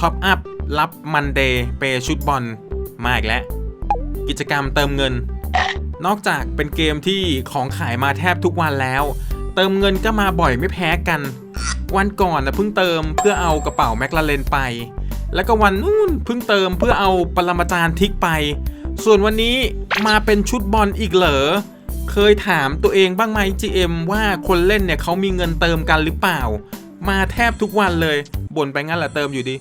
ท็อปอัพรับมันเดย์เปชุดบอลมาอีกแล้วกิจกรรมเติมเงิน นอกจากเป็นเกมที่ของขายมาแทบทุกวันแล้ว เติมเงินก็มาบ่อยไม่แพ้กัน วันก่อนนะเพิ่งเติมเพื่อเอากระเป๋าแมคลาเรนไป แล้วก็วันนู้นเพิ่งเติมเพื่อเอาปรมาจารย์ทิกไป ส่วนวันนี้มาเป็นชุดบอลอีกเหรอเคยถามตัวเองบ้างไหม GM ว่าคนเล่นเนี่ยเขามีเงินเติมกันหรือเปล่า มาแทบทุกวันเลยบ่นไปงั้นแหละเติมอยู่ดี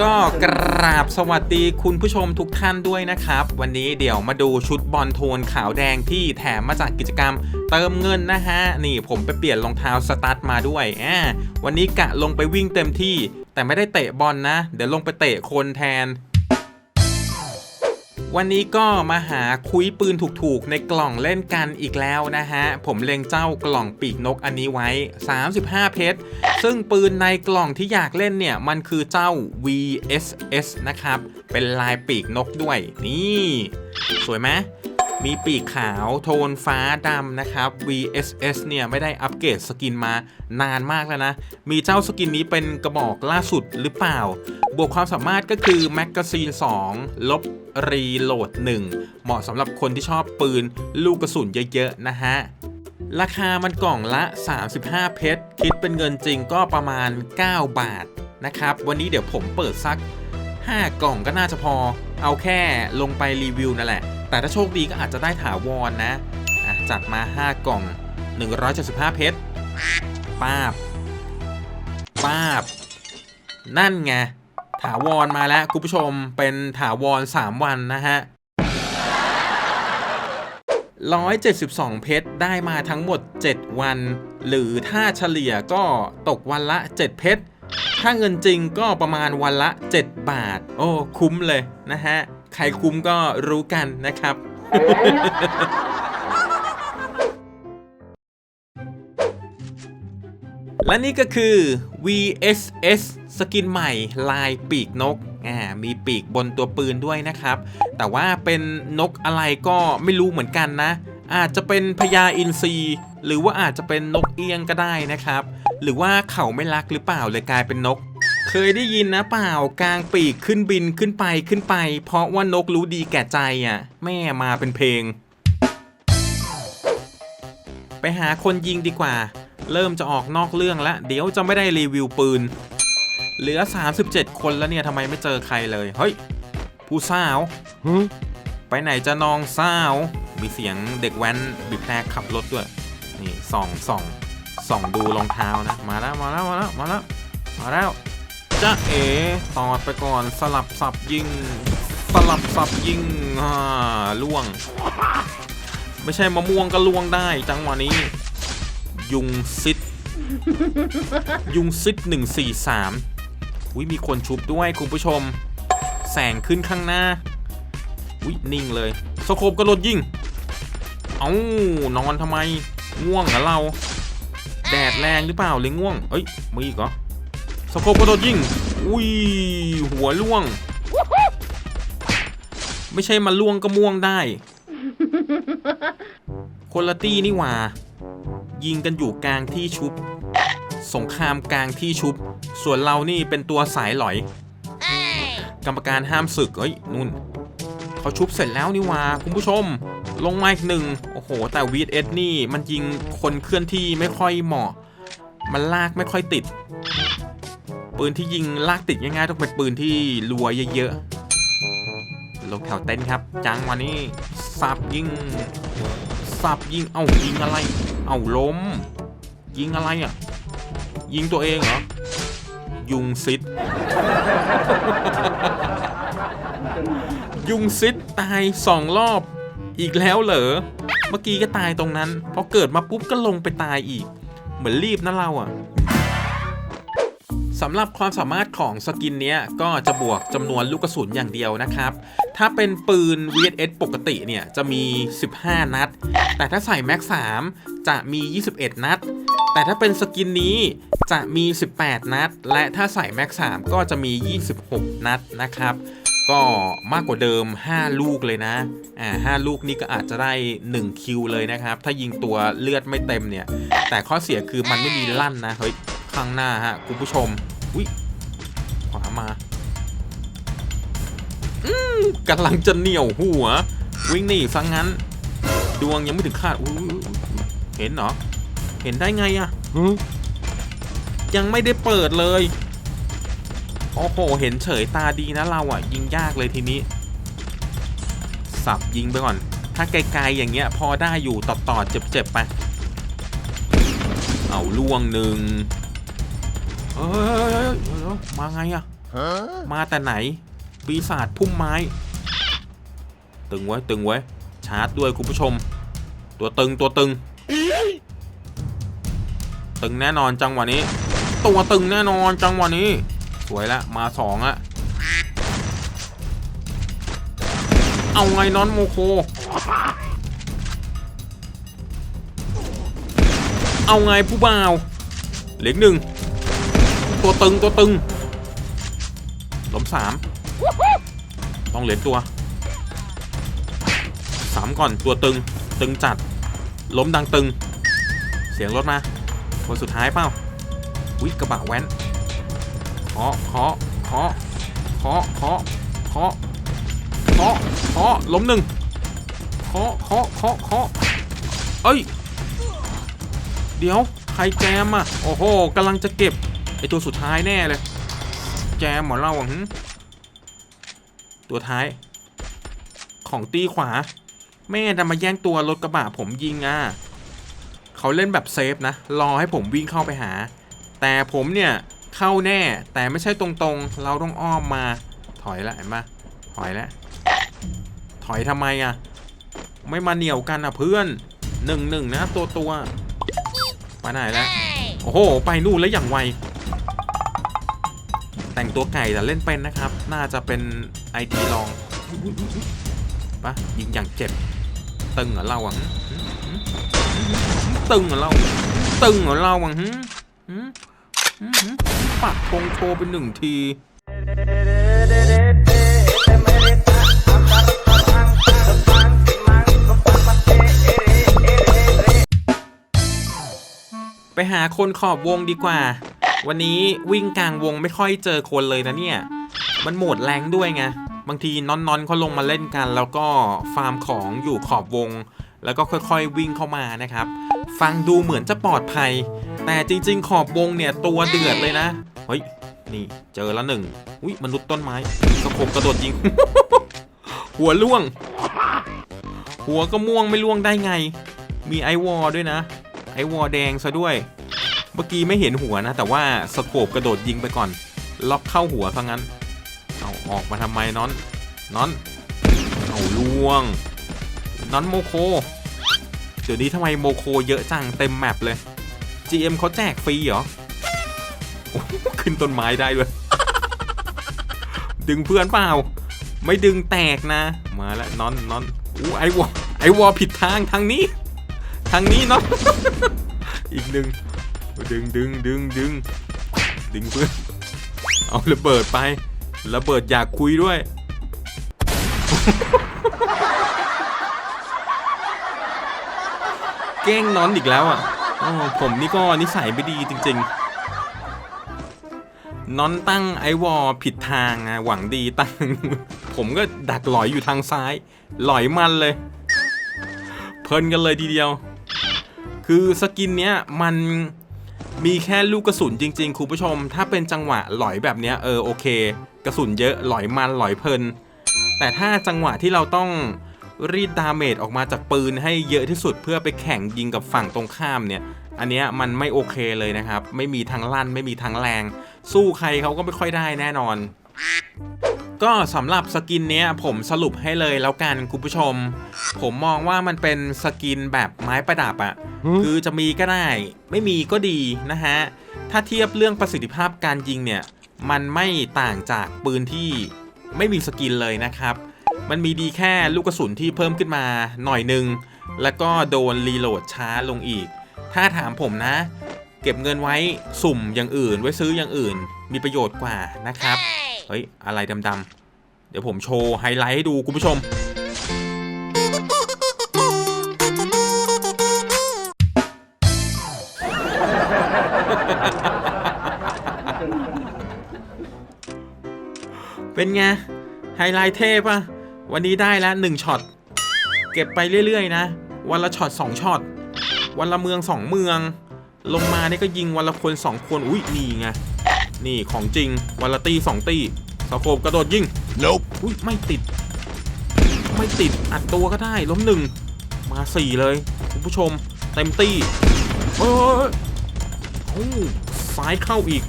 ก็กราบสวัสดีคุณผู้ชมทุกท่านด้วยนะครับ วันนี้เดี๋ยวมาดูชุดบอลโทนขาวแดงที่แถมมาจากกิจกรรมเติมเงินนะฮะ นี่ผมไปเปลี่ยนรองเท้าสตาร์ทมาด้วยอ่าวันนี้กะลงไปวิ่งเต็มที่ แต่ไม่ได้เตะบอลนะเดี๋ยวลงไปเตะคนแทน วันนี้ก็มาหาคุยปืนถูกๆ ในกล่องเล่นกันอีกแล้วนะฮะ ผมเล็งเจ้ากล่องปีกนกอันนี้ไว้ 35 เพชร ซึ่งปืนในกล่องที่อยากเล่นเนี่ย มันคือเจ้า VSS นะครับ เป็นลายปีกนกด้วย นี่ สวยไหม มีปีกขาวโทนฟ้าดำนะครับ VSS เนี่ยไม่ได้อัปเกรดสกินมานานมากแล้วนะ มีเจ้าสกินนี้เป็นกระบอกล่าสุดหรือเปล่า บวกความสามารถก็คือแมกกาซีน 2 ลบรีโหลด 1 เหมาะสำหรับคนที่ชอบปืนลูกกระสุนเยอะๆนะฮะราคามันกล่องละ 35 เพชร คิดเป็นเงินจริงก็ประมาณ 9 บาทนะครับ วันนี้เดี๋ยวผมเปิดสัก 5 กล่องก็น่าจะพอ เอาแค่ลงไปรีวิวนั่นแหละ แต่ถ้าโชคดีก็อาจจะได้ถาวรนนะจัดมา 5 กล่อง 175 เพชรป้าบป้าบ นั่นไง ถาวรมาแล้วคุณผู้ชมเป็นถาวร 3 วันนะฮะ 172 เพชรได้มาทั้งหมด 7 วัน หรือถ้าเฉลี่ยก็ตกวันละ 7 เพชร ถ้าเงินจริงก็ประมาณวันละ 7 บาท โอ้ คุ้มเลยนะฮะ ใครคุ้มก็รู้กันนะครับ และนี่ก็คือ VSS สกินใหม่ลายปีกนกอ่ามีปีกบนตัวปืนด้วยนะครับ แต่ว่าเป็นนกอะไรก็ไม่รู้เหมือนกันนะ อาจจะเป็นพญาอินทรีหรือว่าอาจจะเป็นนกเอียงก็ได้นะครับ หรือว่าเขาไม่รักหรือเปล่าเลยกลายเป็นนก เคยได้ยินนะเปล่ากลางปีกขึ้นบินขึ้นไปขึ้นไป เพราะว่านกรู้ดีแก่ใจอะ แม่มาเป็นเพลง ไปหาคนยิงดีกว่า เริ่มจะออกนอกเรื่องแล้วเดี๋ยวจะไม่ได้รีวิวปืน เหลือ 37 คนแล้วเนี่ยทำไมไม่เจอใครเลย เฮ้ย ผู้สาวไปไหนจะนองสาว มีเสียงเด็กแว้นบีบแตรขับรถด้วย นี่ส่องส่องส่องดูรองเท้านะ มาแล้วมาแล้วมาแล้วมาแล้วมาแล้ว จ้าเอ๋ตอดไปก่อนสลับสับยิง สลับสับยิงอ่าล่วง ไม่ใช่มะม่วงก็ล่วงได้จังหวะนี้ ยุงซิดยุงซิดหนึ่งสี่สามอุ้ยมีคนชุบด้วยคุณผู้ชม แสงขึ้นข้างหน้าอุ้ยนิ่งเลยสโคบกระโดดยิง เอา้านอนทำไม ง่วงเหรอเรา แดดแรงหรือเปล่าเลยง่วง เอ้ยมีอีกเหรอ สโคบกระโดดยิง อุ้ย หัวล่วง ไม่ใช่มาล่วงก็ม่วงได้ คนละตี้นี่หว่า ยิงกันอยู่กลางที่ชุบ สงครามกลางที่ชุบ ส่วนเรานี่เป็นตัวสายหลอย กรรมการห้ามศึก เอ้ยนุ่น เขาชุบเสร็จแล้วนี่หว่า คุณผู้ชม ลงมาอีกหนึ่ง โอ้โห แต่ VS นี่มันยิงคนเคลื่อนที่ไม่ค่อยเหมาะ มันลากไม่ค่อยติด ปืนที่ยิงลากติดง่ายๆต้องเป็นปืนที่รัวเยอะๆลงแถวเต้นครับ จังวันนี้สับยิงสับยิงเอ้ายิงอะไร เอ้าล้ม ยิงอะไรอะ ยิงตัวเองเหรอ ยุงซิดยุงซิดตายสองรอบอีกแล้วเหรอ เมื่อกี้ก็ตายตรงนั้น พอเกิดมาปุ๊บก็ลงไปตายอีก เหมือนรีบนะเราอะ สำหรับความสามารถของสกินเนี้ยก็จะบวกจำนวนลูกกระสุนอย่างเดียวนะครับ ถ้าเป็นปืน VSS ปกติเนี่ยจะมี 15 นัด แต่ถ้าใส่แม็ก3จะมี 21 นัด แต่ถ้าเป็นสกินนี้จะมี 18 นัด และถ้าใส่แม็ก3ก็จะมี 26 นัดนะครับ ก็มากกว่าเดิม 5 ลูกเลยนะ อ่า 5 ลูกนี่ก็อาจจะได้ 1 คิวเลยนะครับ ถ้ายิงตัวเลือดไม่เต็มเนี่ย แต่ข้อเสียคือมันไม่มีลั่นนะ เฮ้ย ข้างหน้าฮะคุณผู้ชมอุ้ยขวามาอืมกำลังจะเหนี่ยวหัว วิ่งหนีซะงงั้น ดวงยังไม่ถึงคาดอุ๊ยอุ๊ยอุ๊ยเห็นเหรอเห็นได้ไงอะยังไม่ได้เปิดเลยโอ้โห เห็นเฉยตาดีนะเราอะยิงยากเลยทีนี้ สับยิงไปก่อน ถ้าไกลๆอย่างเงี้ย พอได้อยู่ต่อต่อๆเจ็บๆไป เอาล่วงหนึ่ง เฮ้ยมาไงอะมาแต่ไหน ปีศาจพุ่มไม้ ตึงไว้ตึงไว้ ชาร์จด้วยคุณผู้ชม ตัวตึงตัวตึง ตึงแน่นอนจังหวะนี้ ตัวตึงแน่นอนจังหวะนี้ สวยละมาสองอะเอาไงนอนโมโค เอาไงผู้บ่าวเหล็กหนึ่ง ตัวตึงตัวตึงล้มสามต้องเหรียญตัวสามก่อนตัวตึงตึงจัด ล้มดังตึง เสียงรถมาคนสุดท้ายเปล่าวิกระบะแว้นเคาะเคาะเคาะเคาะเคาะเคาะเคาะเคาะล้มหนึ่งเคาะเคาะเคาะเคาะเอ้ย เดี๋ยวใครแจมอะ โอ้โหกำลังจะเก็บ ไอตัวสุดท้ายแน่เลย แจมหมอเราอะตัวท้าย ของตีขวา แม่ดันมาแย่งตัวรถกระบะผมยิงอะเขาเล่นแบบเซฟนะ รอให้ผมวิ่งเข้าไปหา แต่ผมเนี่ยเข้าแน่ แต่ไม่ใช่ตรงๆ เราต้องอ้อมมา ถอยละเห็นปะถอยล้วถอยทำไมอะ ไม่มาเหนียวกันอะเพื่อนหนึ่งหนึ่งนะตัวตัวไปไหนแล้วโอ้โห ไปนู่นแล้วอย่างไว แต่งตัวไก่แต่เล่นเป็นนะครับ น่าจะเป็นไอทีลองปะยิงอย่างเจ็บ ตึงเหรอเราอะหึหึหึตึงเหรอเรา ตึงเหรอเราอะหึหึหึหึปักธงโชว์เป็นหนึ่งทีไปหาคนขอบวงดีกว่า วันนี้วิ่งกลางวงไม่ค่อยเจอคนเลยนะเนี่ย มันโหมดแรงด้วยไง บางทีนอนๆเขาลงมาเล่นกัน แล้วก็ฟาร์มของอยู่ขอบวง แล้วก็ค่อยๆวิ่งเข้ามานะครับ ฟังดูเหมือนจะปลอดภัย แต่จริง ๆ ขอบวงเนี่ยตัวเดือดเลยนะ เฮ้ย นี่เจอแล้วหนึ่งอุ้ยมนุษย์ต้นไม้สะโคบกระโดดยิง หัวล่วง หัวก็ม่วงไม่ล่วงได้ไง มีไอวอลด้วยนะ ไอวอลแดงซะด้วย เมื่อกี้ไม่เห็นหัวนะ แต่ว่าสโคบกระโดดยิงไปก่อน ล็อกเข้าหัวซะงั้น เอาออกมาทำไมน้อนน้อนเอาล่วงน้อนโมโค เดี๋ยวนี้ทำไมโมโคเยอะจังเต็มแมปเลย GM เขาแจกฟรีเหรอขึ้นต้นไม้ได้ด้วย ดึงเพื่อนเปล่า ไม่ดึงแตกนะ มาแล้วน้อนน้อนอู้ไอวอไอวอผิดทางทางนี้ ทางนี้เนาะอีกหนึ่ง ดึงดึงดึงดึงดึงเพื่อนเอาระเบิดไประเบิดอยากคุยด้วยแกล้งนอนอีกแล้วอะผมนี่ก็นิสัยไม่ดีจริง ๆนอนตั้งไอวอลผิดทางอะหวังดีตั้ง ผมก็ดักหลอยอยู่ทางซ้าย หลอยมันเลย เพลินกันเลยทีเดียว คือสกินเนี้ยมัน มีแค่ลูกกระสุนจริงๆคุณผู้ชม ถ้าเป็นจังหวะหลอยแบบเนี้ยเออโอเค กระสุนเยอะหลอยมันหลอยเพลิน แต่ถ้าจังหวะที่เราต้องรีดดาเมจออกมาจากปืนให้เยอะที่สุดเพื่อไปแข่งยิงกับฝั่งตรงข้ามเนี่ย อันเนี้ยมันไม่โอเคเลยนะครับ ไม่มีทางลั่นไม่มีทางแรง สู้ใครเขาก็ไม่ค่อยได้แน่นอน ก็สำหรับสกินเนี้ยผมสรุปให้เลยแล้วกันคุณผู้ชม ผมมองว่ามันเป็นสกินแบบไม้ประดับอะคือจะมีก็ได้ ไม่มีก็ดีนะฮะ ถ้าเทียบเรื่องประสิทธิภาพการยิงเนี่ย มันไม่ต่างจากปืนที่ไม่มีสกินเลยนะครับ มันมีดีแค่ลูกกระสุนที่เพิ่มขึ้นมาหน่อยหนึง แล้วก็โดนรีโหลดช้าลงอีก ถ้าถามผมนะ เก็บเงินไว้สุ่มอย่างอื่น ไว้ซื้ออย่างอื่น มีประโยชน์กว่านะครับ เฮ้ย อะไรดำๆเดี๋ยวผมโชว์ไฮไลท์ให้ดูคุณผู้ชม เป็นไง ไฮไลท์เทพอะวันนี้ได้แล้วหนึ่งช็อต เก็บไปเรื่อยๆ นะ วันละช็อตสองช็อต วันละเมืองสองเมือง ลงมานี่ก็ยิงวันละคนสองคน อุ้ยนี่ไง นี่ของจริง วันละตีสองตีสโคบกระโดดยิง Nope. อุ้ยไม่ติด ไม่ติด อัดตัวก็ได้ ล้มหนึ่ง มาสี่เลย คุณผู้ชม เต็มตี้เอ้ยโอ้าซ้ายเข้าอีก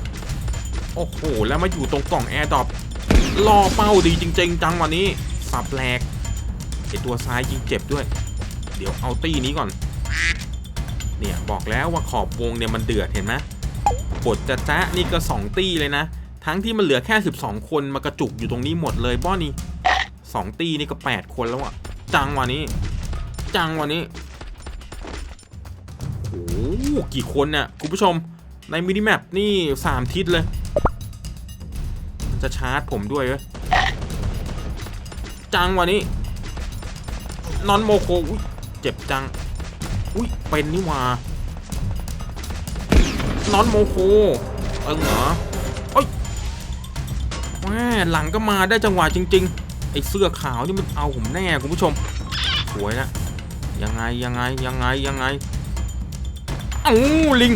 โอ้โห แล้วมาอยู่ตรงกล่องแอร์ดรอป ล่อเป้าดีจริง ๆ จังวันนี้สับแหลกไอตัวซ้ายยิงเจ็บด้วย เดี๋ยวเอาตี้นี้ก่อน เนี่ยบอกแล้วว่าขอบวงเนี่ยมันเดือดเห็นไหมบทจะจ้านี่ก็2ตี้เลยนะ ทั้งที่มันเหลือแค่ 12 คนมากระจุกอยู่ตรงนี้หมดเลยบ้อนี่สองตี้นี่ก็ 8 คนแล้วอะจังวันนี้ จังวันนี้โอ้กี่คนเนี่ยคุณผู้ชมในมินิแมปนี่ 3 ทิศเลย จะชาร์จผมด้วยเว้ยจังวันนี้ นอนโมโคอุ๊ยเจ็บจัง อุ้ยเป็นนี่ว่านอนโมโคเอิงเหรอเอ้ยแม่หลังก็มาได้จังหวะจริง ๆ ไอ้เสื้อขาวนี่มันเอาผมแน่คุณผู้ชม สวยนะยังไงยังไงยังไงยังไง เอ้าลิง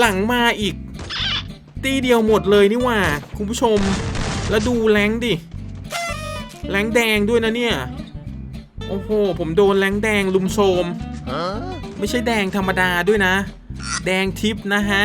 หลังมาอีก ตีเดียวหมดเลยนี่ว่า คุณผู้ชม แล้วดูแรงดิแรงแดงด้วยนะเนี่ย โอ้โห ผมโดนแรงแดงลุมโทรมไม่ใช่แดงธรรมดาด้วยนะ แดงทิพนะฮะ